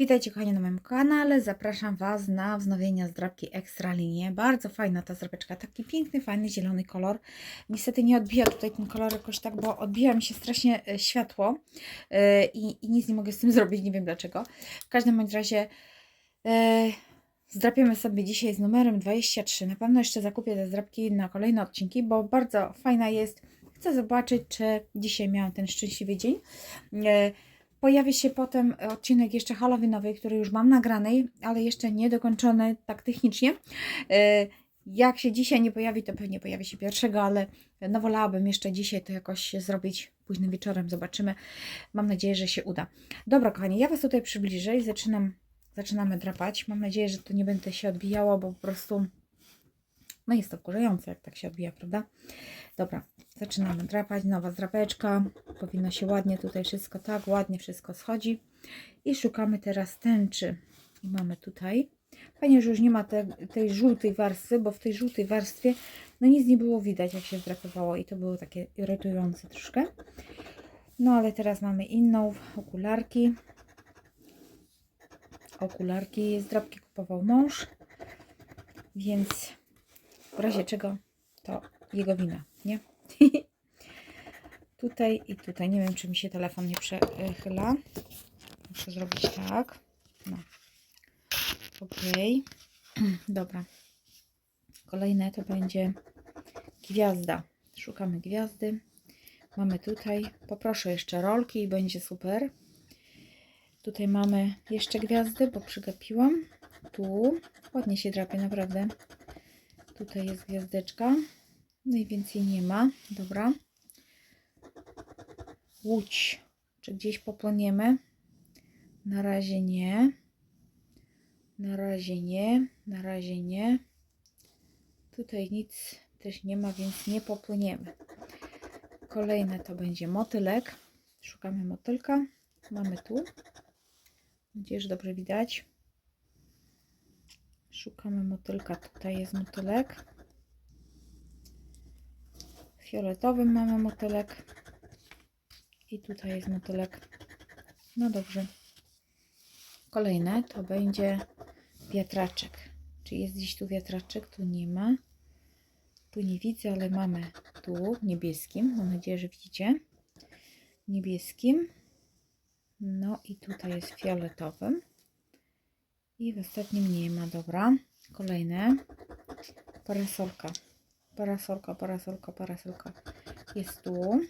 Witajcie kochani na moim kanale. Zapraszam Was na wznowienie zdrabki Extra Linie. Bardzo fajna ta zdrabeczka. Taki piękny, fajny, zielony kolor. Niestety nie odbija tutaj ten kolor jakoś tak, bo odbija mi się strasznie e, światło e, i, i nic nie mogę z tym zrobić. Nie wiem dlaczego. W każdym bądź razie e, zdrapiemy sobie dzisiaj z numerem 23. Na pewno jeszcze zakupię te zdrabki na kolejne odcinki, bo bardzo fajna jest. Chcę zobaczyć, czy dzisiaj miałam ten szczęśliwy dzień. Pojawi się potem odcinek jeszcze halloweenowy, który już mam nagrany, ale jeszcze nie dokończony tak technicznie. E, Jak się dzisiaj nie pojawi, to pewnie pojawi się pierwszego, ale no wolałabym jeszcze dzisiaj to jakoś zrobić późnym wieczorem. Zobaczymy. Mam nadzieję, że się uda. Dobra, kochani, ja Was tutaj przybliżę i zaczynam, zaczynamy drapać. Mam nadzieję, że to nie będzie się odbijało, bo po prostu no jest to wkurzające, jak tak się odbija, prawda? Dobra, zaczynamy drapać. Nowa zdrapeczka. Powinno się ładnie tutaj wszystko, tak, ładnie wszystko schodzi. I szukamy teraz tęczy. I mamy tutaj. Fajnie, że już nie ma te, tej żółtej warstwy, bo w tej żółtej warstwie no nic nie było widać, jak się zdrapowało i to było takie irytujące troszkę. No ale teraz mamy inną, okularki. Okularki, zdrapki kupował mąż, więc w razie czego to jego wina, nie? tutaj i tutaj. Nie wiem, czy mi się telefon nie przechyla. Muszę zrobić tak. No. Ok. Dobra. Kolejne to będzie gwiazda. Szukamy gwiazdy. Mamy tutaj. Poproszę jeszcze rolki i będzie super. Tutaj mamy jeszcze gwiazdy, bo przygapiłam. Tu. Ładnie się drapie, naprawdę. Tutaj jest gwiazdeczka. Najwięcej nie ma. Dobra. Łódź. Czy gdzieś popłyniemy? Na razie nie. Na razie nie. Na razie nie. Tutaj nic też nie ma, więc nie popłyniemy. Kolejne to będzie motylek. Szukamy motylka. Mamy tu. Mam nadzieję, że dobrze widać. Szukamy motylka. Tutaj jest motylek. Fioletowym mamy motylek. I tutaj jest motylek. No dobrze. Kolejne to będzie wiatraczek. Czy jest gdzieś tu wiatraczek? Tu nie ma. Tu nie widzę, ale mamy tu niebieskim. Mam nadzieję, że widzicie. Niebieskim. No i tutaj jest fioletowym. I w ostatnim nie ma. Dobra. Kolejne. Parasolka. Parasolka, parasolka, parasolka. Jest tu.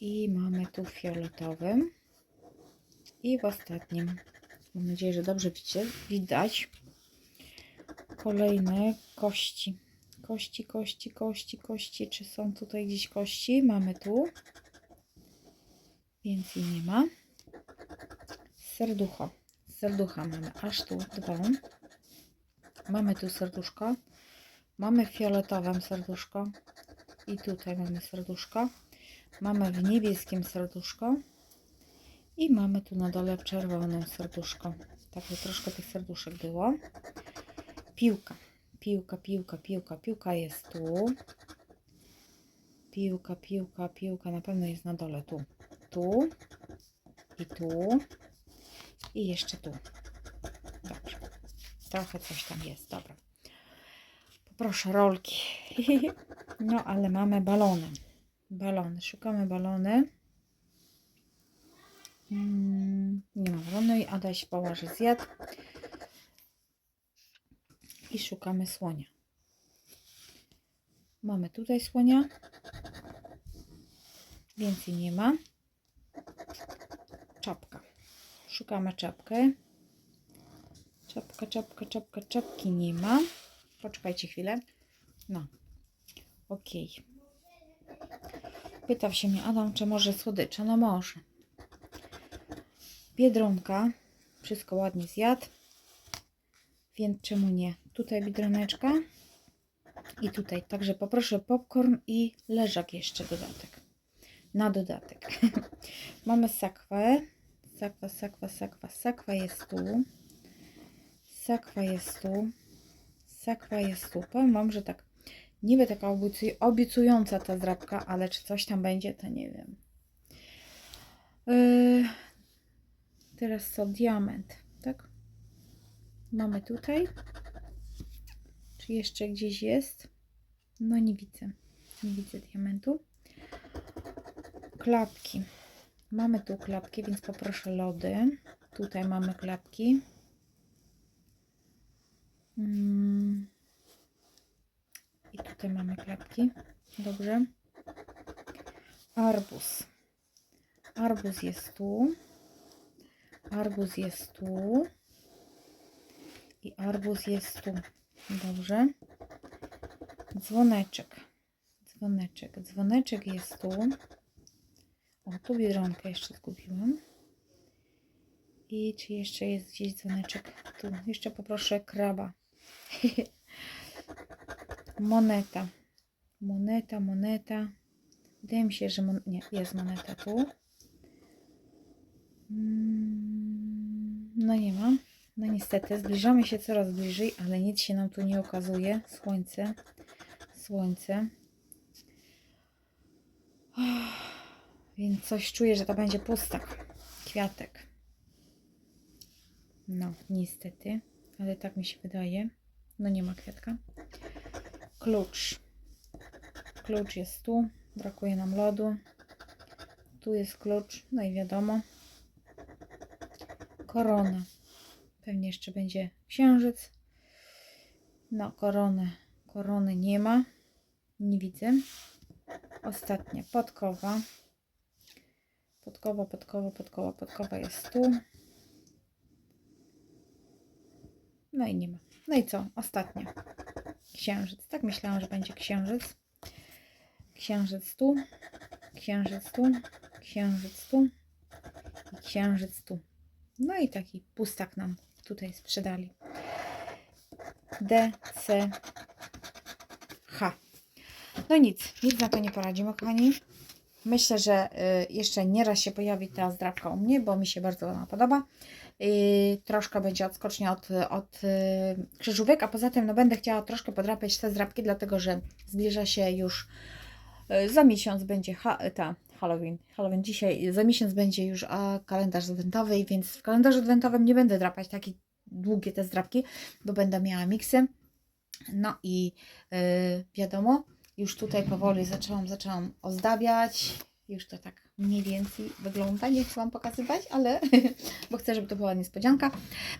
I mamy tu w fioletowym. I w ostatnim. Mam nadzieję, że dobrze widzicie. Widać. Kolejne kości. Kości, kości, kości, kości. Czy są tutaj gdzieś kości? Mamy tu. Więcej nie ma. Serducho. Serducha mamy aż tu dwa. Mamy tu serduszko. Mamy w fioletowym serduszko. I tutaj mamy serduszko. Mamy w niebieskim serduszko. I mamy tu na dole w czerwonym serduszko. Także troszkę tych serduszek było. Piłka. Piłka, piłka, piłka. Piłka jest tu. Piłka, piłka, piłka. Na pewno jest na dole tu. Tu. I tu. I jeszcze tu. Dobrze. Trochę coś tam jest. Dobra. Poproszę rolki. No, ale mamy balony. Balony. Szukamy balony. Mm, nie ma balony. Adaś położy zjadł. I szukamy słonia. Mamy tutaj słonia. Więcej nie ma. Czapka. Szukamy czapkę. Czapka, czapka, czapka, czapki nie ma. Poczekajcie chwilę. No. Ok. Pytał się mnie Adam, czy może słodycze. No może. Biedronka. Wszystko ładnie zjadł. Więc czemu nie? Tutaj biedroneczka. I tutaj. Także poproszę popcorn i leżak jeszcze dodatek. Na dodatek. Mamy sakwę. Sakwa, sakwa, sakwa, sakwa jest tu. Sakwa jest tu. Sakwa jest tu. Powiem Wam, że tak niby taka obiecuj- obiecująca ta zdrabka, ale czy coś tam będzie, to nie wiem. Yy, Teraz co? Diament, tak? Mamy tutaj. Czy jeszcze gdzieś jest? No nie widzę. Nie widzę diamentu. Klapki. Mamy tu klapki, więc poproszę lody. Tutaj mamy klapki. Mm. I tutaj mamy klapki. Dobrze. Arbuz. Arbuz jest tu. Arbuz jest tu. I arbuz jest tu. Dobrze. Dzwoneczek. Dzwoneczek. Dzwoneczek jest tu. O, tu biedronkę jeszcze zgubiłam. I czy jeszcze jest gdzieś dzwoneczek? Tu. Jeszcze poproszę kraba. moneta. Moneta, moneta. Wydaje mi się, że mon... nie, jest moneta tu. Mm, No nie ma. No niestety, zbliżamy się coraz bliżej, ale nic się nam tu nie okazuje. Słońce, słońce. Więc coś czuję, że to będzie pustak. Kwiatek. No, niestety, ale tak mi się wydaje. No nie ma kwiatka. Klucz. Klucz jest tu. Brakuje nam lodu. Tu jest klucz. No i wiadomo. Korona. Pewnie jeszcze będzie księżyc. No, koronę. Korony nie ma. Nie widzę. Ostatnia podkowa. Podkowa, podkowa, podkowa, podkowa jest tu. No i nie ma. No i co? Ostatnia. Księżyc. Tak myślałam, że będzie księżyc. Księżyc tu. Księżyc tu. Księżyc tu. I księżyc tu. No i taki pustak nam tutaj sprzedali. D, C, H. No nic, nic na to nie poradzimy, kochani. Myślę, że y, jeszcze nieraz się pojawi ta zdrabka u mnie, bo mi się bardzo ona podoba. Y, troszkę będzie odskocznie od, od y, krzyżówek, a poza tym no, będę chciała troszkę podrapać te zdrabki, dlatego że zbliża się już za miesiąc będzie ha, ta Halloween. Halloween dzisiaj, za miesiąc będzie już a, kalendarz adwentowy, więc w kalendarzu adwentowym nie będę drapać takie długie te zdrabki, bo będę miała miksy. No i y, wiadomo, już tutaj powoli zaczęłam, zaczęłam ozdabiać. Już to tak mniej więcej wygląda. Nie chcę Wam pokazywać, ale bo chcę, żeby to była niespodzianka.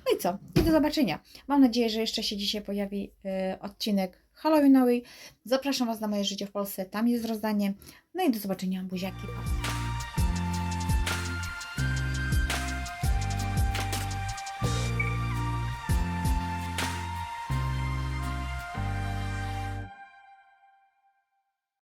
No i co? I do zobaczenia. Mam nadzieję, że jeszcze się dzisiaj pojawi y, odcinek Halloweenowy. Zapraszam Was na moje życie w Polsce. Tam jest rozdanie. No i do zobaczenia. Buziaki. Pa.